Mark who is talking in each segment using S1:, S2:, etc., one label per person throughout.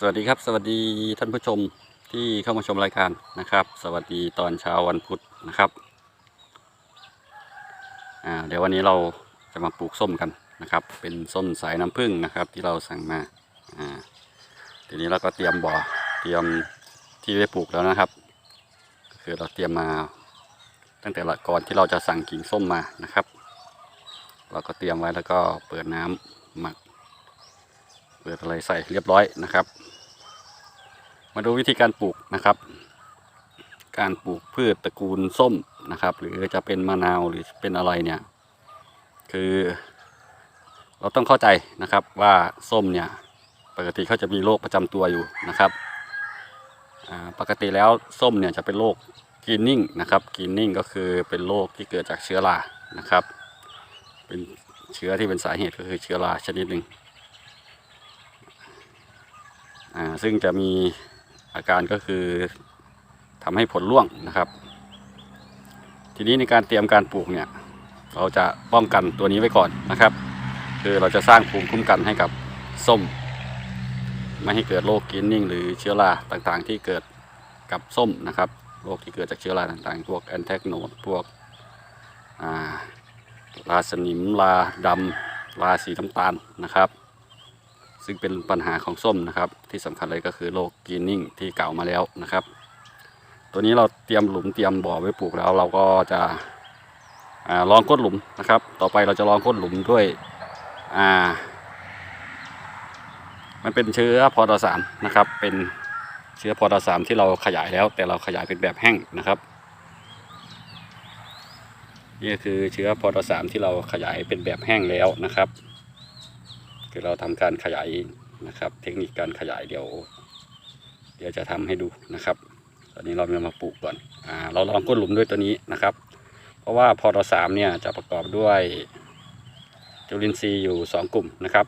S1: สวัสดีครับ สวัสดีท่านผู้ชมที่เข้ามาชมรายการนะครับ สวัสดีตอนเช้าวันพุธนะครับเดี๋ยววันนี้เราจะมาปลูกส้มกันนะครับ เป็นส้มสายน้ำผึ้งนะครับ ที่เราสั่งมาทีนี้เราก็เตรียมบ่อเตรียมที่ไว้ปลูกแล้วนะครับ ก็คือเราเตรียมมาตั้งแต่ละก่อนที่เราจะสั่งกิ่งส้มมานะครับ เราก็เตรียมไว้แล้วก็เปิดน้ำหมัก เปิดอะไรใส่เรียบร้อยนะครับ มาดูวิธีการปลูกนะครับ การปลูกพืชตระกูลส้มนะครับ หรือจะเป็นมะนาวหรือเป็นอะไรเนี่ย คือ เราต้องเข้าใจนะครับว่าส้มเนี่ยปกติเขาจะมีโรคประจำตัวอยู่นะครับปกติแล้วส้มเนี่ยจะเป็นโรคกรีนนิ่งนะครับกรีนนิ่งก็คือเป็นโรคที่เกิดจากเชื้อรานะครับ เป็นเชื้อที่เป็นสาเหตุก็คือเชื้อราชนิดหนึ่ง อ่าซึ่งจะมีอาการก็คือทำให้ผลร่วงนะครับ ทีนี้ในการเตรียมการปลูกเนี่ยเราจะป้องกันตัวนี้ไว้ก่อนนะครับ คือเราจะสร้างภูมิคุ้มกันให้กับส้ม ไม่ให้เกิดโรคกินนิ่ง หรือเชื้อราต่างๆ ที่เกิดกับส้มนะครับโรคที่เกิดจากเชื้อราต่างๆ พวกแอนแทกโนดพวกอ่าสนิมราดำราสีน้ำตาลนะครับ ซึ่งเป็นปัญหาของส้มนะครับ ที่สำคัญเลยก็คือโรคกรีนนิ่งที่เก่ามาแล้วนะครับ ตัวนี้เราเตรียมหลุมเตรียมบ่อไว้ปลูกแล้ว เราก็จะอลองก้นหลุมนะครับ ต่อไปเราจะลองก้นหลุมด้วยอ่า มันเป็นเชื้อพอตสามนะครับ เป็นเชื้อพอตสามที่เราขยายแล้ว แต่เราขยายเป็นแบบแห้งนะครับนี่คือเชื้อพอตสามที่เราขยายเป็นแบบแห้งแล้วนะครับ คือเราทำการขยายนะครับ เทคนิคการขยายเดี๋ยว เดี๋ยวจะทำให้ดูนะครับ ตอนนี้เราจะมาปลูกก่อนอ่าเราลองก้นหลุมด้วยตัวนี้นะครับ เพราะว่าพอตสามเนี่ยจะประกอบด้วยจุลินทรีย์อยู่ 2 กลุ่มนะครับ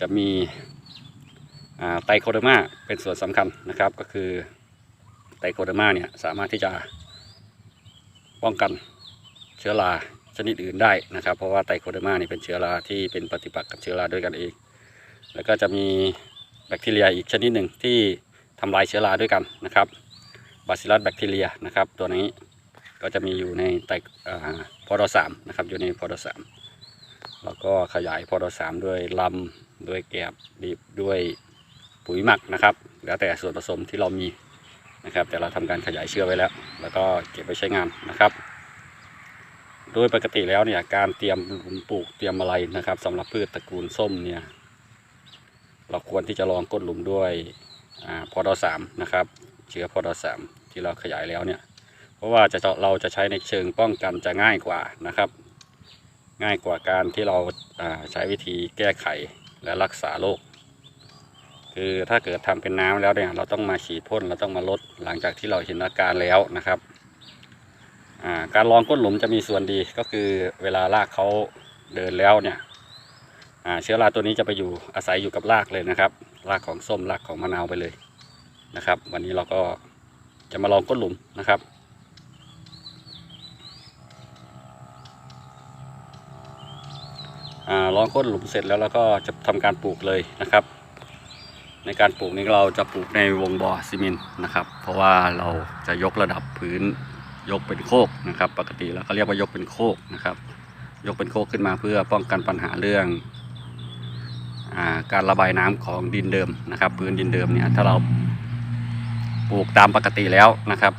S1: จะมีไตรโคเดมาเป็นส่วนสำคัญนะครับ ก็คือไตรโคเดมาเนี่ยสามารถที่จะป้องกันเชื้อรา ชนิดอื่นได้นะครับ เพราะว่าไตรโคเดอร์มานี่เป็นเชื้อราที่เป็นปฏิปักษ์กับเชื้อราด้วยกันเอง แล้วก็จะมีแบคทีเรียอีกชนิดหนึ่งที่ทำลายเชื้อราด้วยกันนะครับบาซิลัสแบคทีเรียนะครับ ตัวนี้ก็จะมีอยู่ในไตรพอดสามนะครับอยู่ในพอดสามแล้วก็ขยายพอดสามด้วยลำด้วยแกบดิบด้วยปุ๋ยหมักนะครับ แล้วแต่ส่วนผสมที่เรามีนะครับ แต่เราทำการขยายเชื้อไว้แล้ว แล้วก็เก็บไว้ใช้งานนะครับ โดยปกติแล้วเนี่ยการเตรียมหลุมปลูกเตรียมอะไรนะครับสำหรับพืชตระกูลส้มเนี่ยเราควรที่จะลองก้นหลุมด้วยอพอดสามนะครับเชื้อพอดสามที่เราขยายแล้วเนี่ยเพราะว่าจะเราจะใช้ในเชิงป้องกันจะง่ายกว่านะครับ ง่ายกว่าการที่เราใช้วิธีแก้ไขและรักษาโรคคือถ้าเกิดทำเป็นน้ำแล้วเนี่ยเราต้องมาฉีดพ่นเราต้องมาลดหลังจากที่เราเห็นอาการแล้วนะครับ การลองก้นหลุมจะมีส่วนดีก็คือเวลารากเขาเดินแล้วเนี่ยเชื้อราตัวนี้จะไปอยู่อาศัยอยู่กับรากเลยนะครับ รากของส้มรากของมะนาวไปเลยนะครับ วันนี้เราก็จะมาลองก้นหลุมนะครับอลองก้นหลุมเสร็จแล้วเราก็จะทำการปลูกเลยนะครับ ในการปลูกนี้เราจะปลูกในวงบ่อซีเมนต์นะครับ เพราะว่าเราจะยกระดับพื้น ยกเป็นโคกนะครับ ปกติแล้วเขาเรียกว่ายกเป็นโคกนะครับ ยกเป็นโคกขึ้นมาเพื่อป้องกันปัญหาเรื่องอาการระบายน้ำของดินเดิมนะครับ พื้นดินเดิมเนี่ยถ้าเราปลูกตามปกติแล้วนะครับ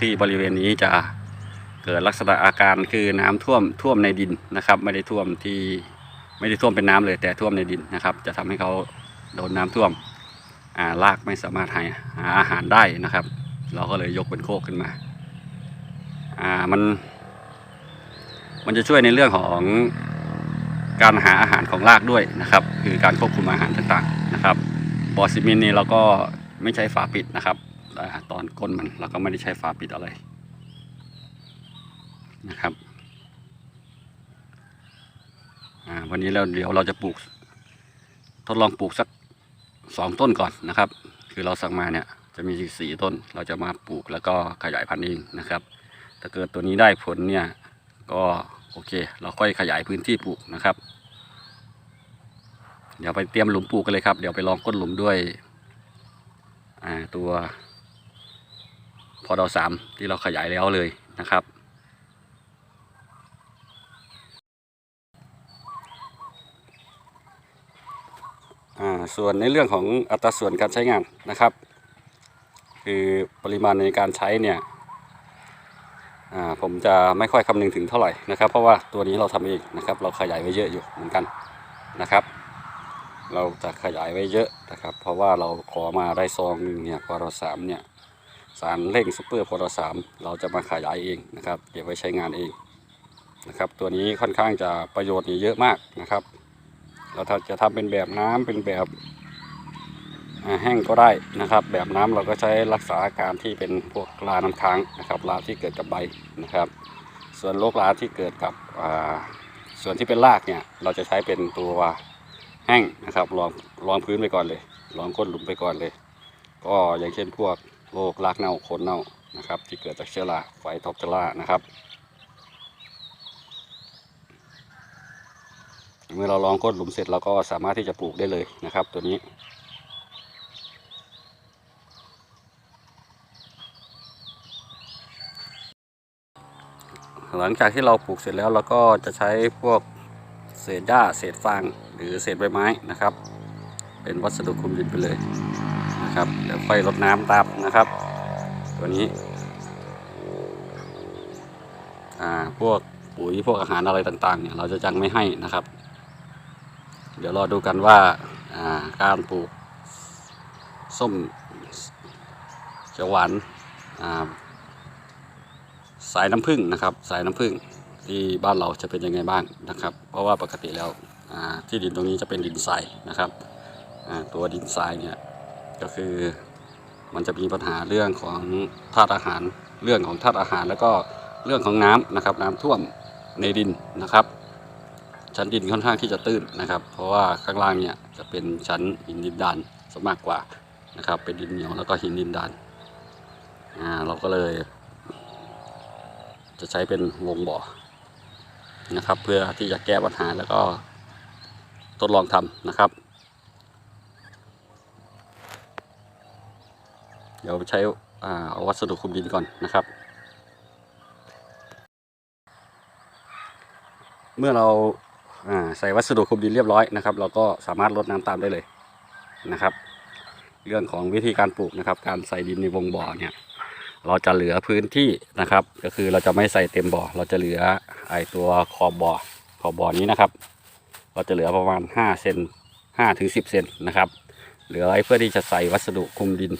S1: ที่บริเวณนี้จะเกิดลักษณะอาการคือน้ำท่วมท่วมในดินนะครับ ไม่ได้ท่วมที่ไม่ได้ท่วมเป็นน้ำเลยแต่ท่วมในดินนะครับ จะทำให้เขาโดนน้ำท่วมารากไม่สามารถหาอาหารได้นะครับ เราก็เลยยกเป็นโคกขึ้นมา อ่ามันมันจะช่วยในเรื่องของการหาอาหารของรากด้วยนะครับ คือการควบคุมอาหารต่างๆนะครับบอซิมินนี่เราก็ไม่ใช้ฝาปิดนะครับตอนก้นมันเราก็ไม่ได้ใช้ฝาปิดอะไรนะครับอ่าวันนี้เราเดี๋ยวเราจะปลูก ทดลองปลูกสักสองต้นก่อนนะครับ คือเราสั่งมาเนี่ยจะมีสี่ต้นเราจะมาปลูกแล้วก็ขยายพันธุ์เองนะครับ ถ้าเกิดตัวนี้ได้ผลเนี่ย ก็โอเค เราค่อยขยายพื้นที่ปลูกนะครับ เดี๋ยวไปเตรียมหลุมปลูกกันเลยครับ เดี๋ยวไปลองก้นหลุมด้วยอ่าตัวพอดอสามที่เราขยายแล้วเลยนะครับอ่าส่วนในเรื่องของอัตราส่วนการใช้งานนะครับ คือปริมาณในการใช้เนี่ย ผมจะไม่ค่อยคำนึงถึงเท่าไหร่นะครับ เพราะว่าตัวนี้เราทำเองนะครับ เราขยายไว้เยอะอยู่เหมือนกันนะครับ เราจะขยายไว้เยอะนะครับ เพราะว่าเราขอมาได้ซองหนึ่งเนี่ยพอเราสามเนี่ยสารเร่งซุปเปอร์พอเราสามเราจะมาขยายเองนะครับเก็บไว้ใช้งานเองนะครับ ตัวนี้ค่อนข้างจะประโยชน์เยอะมากนะครับ เราจะทำเป็นแบบน้ำเป็นแบบ แห้งก็ได้นะครับ แบบน้ำเราก็ใช้รักษาอาการที่เป็นพวกลาน้ำค้างนะครับลาที่เกิดกับใบนะครับ ส่วนโรคลาที่เกิดกับส่วนที่เป็นรากเนี่ยเราจะใช้เป็นตัวแห้งนะครับรองรองพื้นไปก่อนเลยรองก้นหลุมไปก่อนเลย ก็อย่างเช่นพวกโรครากเน่าโคนเน่านะครับที่เกิดจากเชื้อราไฟท็อปเทอร่านะครับ เมื่อเราลองก้นหลุมเสร็จเราก็สามารถที่จะปลูกได้เลยนะครับ ตัวนี้ หลังจากที่เราปลูกเสร็จแล้วเราก็จะใช้พวกเศษหญ้าเศษฟางหรือเศษใบไม้นะครับ เป็นวัสดุคลุมดินไปเลยนะครับเดี๋ยวค่อยรดน้ำตามนะครับ ตัวนี้อ่าพวกปุ๋ยพวกอาหารอะไรต่างๆเนี่ยเราจะจังไม่ให้นะครับ เดี๋ยวรอดูกันว่าาการปลูกส้มเขียวหวานอ่า สายน้ำผึ้งนะครับ สายน้ำผึ้งที่บ้านเราจะเป็นยังไงบ้างนะครับ เพราะว่าปกติแล้วที่ดินตรงนี้จะเป็นดินทรายนะครับตัวดินทรายเนี่ยก็คือมันจะมีปัญหาเรื่องของธาตุอาหารเรื่องของธาตุอาหารแล้วก็เรื่องของน้ำนะครับ น้ำท่วมในดินนะครับ ชั้นดินค่อนข้างที่จะตื้นนะครับ เพราะว่าข้างล่างเนี่ยจะเป็นชั้นหินดินดานซะมากกว่านะครับ เป็นดินเหนียวแล้วก็หินดินดานอ่าเราก็เลย จะใช้เป็นวงบ่อนะครับ เพื่อที่จะแก้ปัญหาแล้วก็ทดลองทำนะครับ เดี๋ยวใช้อ่าเอาวัสดุคุมดินก่อนนะครับ เมื่อเราาใส่วัสดุคุมดินเรียบร้อยนะครับ เราก็สามารถรดน้ำตามได้เลยนะครับ เรื่องของวิธีการปลูกนะครับ การใส่ดินในวงบ่อเนี่ย เราจะเหลือพื้นที่นะครับ ก็คือเราจะไม่ใส่เต็มบ่อ เราจะเหลือไอตัวขอบบ่อขอบบ่อนี้นะครับ เราจะเหลือประมาณ5เซน5ถึง10เซนนะครับเหลือไว้เพื่อที่จะใส่วัสดุคลุมดิน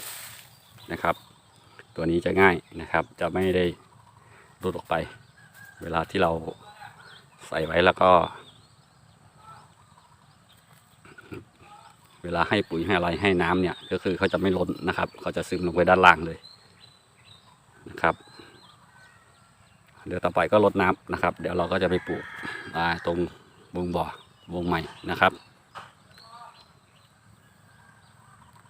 S1: นะครับ ตัวนี้จะง่ายนะครับ จะไม่ได้หลุดออกไป เวลาที่เราใส่ไว้แล้วก็ เวลาให้ปุ๋ยให้อะไรให้น้ำเนี่ย ก็คือเขาจะไม่ล้นนะครับ เขาจะซึมลงไปด้านล่างเลย นะครับ เดี๋ยวต่อไปก็ลดน้ำนะครับ เดี๋ยวเราก็จะไปปลูกตรงวงบ่อวงใหม่นะครับ